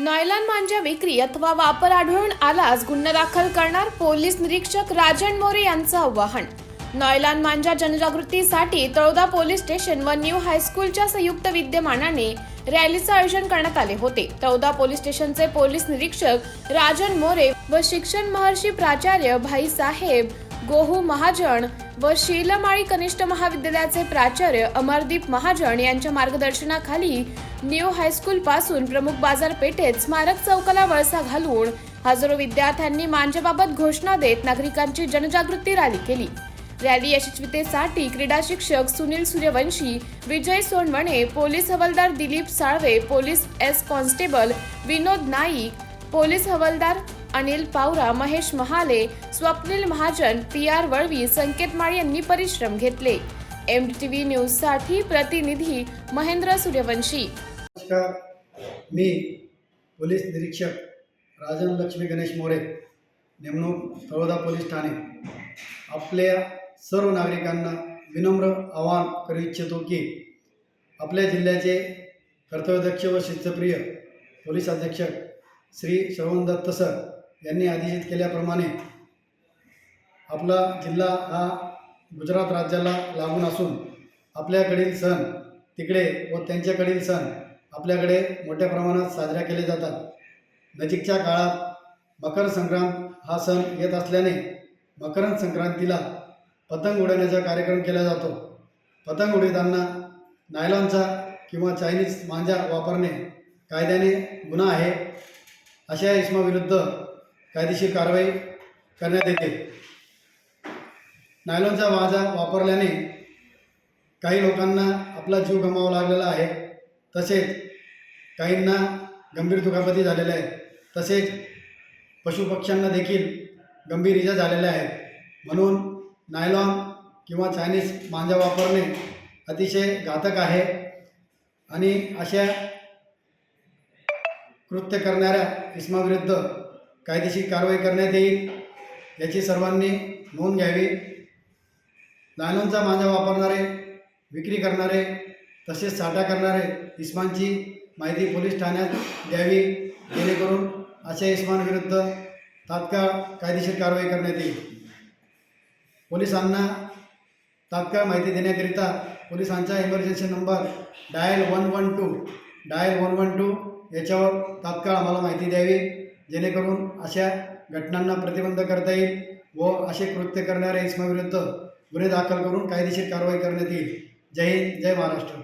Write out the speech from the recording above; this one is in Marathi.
नायलॉन मांजा विक्री अथवा वापर आढळून आलास गुन्हा दाखल करणार पोलीस निरीक्षक राजन मोरे यांचं आवाहन. नायलॉन मांजा जनजागृतीसाठी तळोदा पोलीस स्टेशन व न्यू हायस्कूलच्या संयुक्त विद्यमानाने रॅलीचं आयोजन करण्यात आले होते. तळोदा पोलीस स्टेशनचे पोलीस निरीक्षक राजन मोरे व शिक्षण महर्षी प्राचार्य भाईसाहेब गोहू महाजन व शीलमाळी कनिष्ठ महाविद्यालयाचे प्राचार्य अमरदीप महाजन यांच्या मार्गदर्शनाखाली न्यू हायस्कूल पासून प्रमुख बाजारपेठेत स्मारक चौकाला वळसा घालून हजारो विद्यार्थ्यांनी मांजाबाबत घोषणा देत नागरिकांची जनजागृती रॅली केली. रॅली यशस्वीतेसाठी क्रीडा शिक्षक सुनील सूर्यवंशी विजय सोनवणे पोलीस हवालदार Dilip Salve police S constable Vinod Naik police हवालदार अनिल पावरा महेश महाले स्वप्नील महाजन पी आर वळवी संकेत माळी यांनी परिश्रम घेतले. एम टी व्ही न्यूजसाठी प्रतिनिधी महेंद्र सूर्यवंशी. नमस्कार. मी पोलीस निरीक्षक राजन लक्ष्मी गणेश मोरे नेमणूक तळोदा पोलीस ठाणे. आपल्या सर्व नागरिकांना विनम्र आवाहन करू इच्छितो की आपल्या जिल्ह्याचे कर्तव्यदक्ष व शिस्तप्रिय पोलीस अधीक्षक श्री श्रवण दत्त सर यांनी आदेशित केल्याप्रमाणे आपला जिल्हा हा गुजरात राज्याला लागून असून आपल्याकडील सण तिकडे व त्यांच्याकडील सण आपल्याकडे मोठ्या प्रमाणात साजऱ्या केले जातात. नजीकच्या काळात मकर संक्रांत हा सण येत असल्याने मकर संक्रांतीला पतंग उडवण्याचा कार्यक्रम केला जातो. पतंग उडविताना नायलॉनचा किंवा चायनीज मांजा वापरणे कायद्याने गुन्हा आहे. अशा इसमाविरुद्ध कायदेशीर कारवाई करण्यात येते. नायलॉनचा मांजा वापरल्याने काही लोकांना आपला जीव गमावा लागलेला आहे. तसेच काहींना गंभीर दुखापती झालेल्या आहेत. तसेच पशुपक्ष्यांना देखील गंभीर इजा झालेल्या आहेत. म्हणून नायलॉन किंवा चायनीज मांजा वापरणे अतिशय घातक आहे आणि अशा कृत्य करणाऱ्या इसमाविरुद्ध कायदेशीर कारवाई करण्यात येईल याची सर्वांनी नोंद घ्यावी. नायलॉनचा मांजा वापरणारे विक्री करणारे तसेच साठा करणारे इस्मांची माहिती पोलीस ठाण्यात द्यावी जेणेकरून अशा इस्मांविरुद्ध तात्काळ कायदेशीर कारवाई करण्यात येईल. पोलिसांना तात्काळ माहिती देण्याकरिता पोलिसांचा emergency number dial one one two dial one one two याच्यावर तात्काळ आम्हाला माहिती द्यावी. जेणेकरून अशा घटनांना प्रतिबंध करता येईल व असे कृत्य करणाऱ्या इस्माविरुद्ध गुन्हे दाखल करून कायदेशीर कारवाई करण्यात येईल. जय हिंद जय महाराष्ट्र.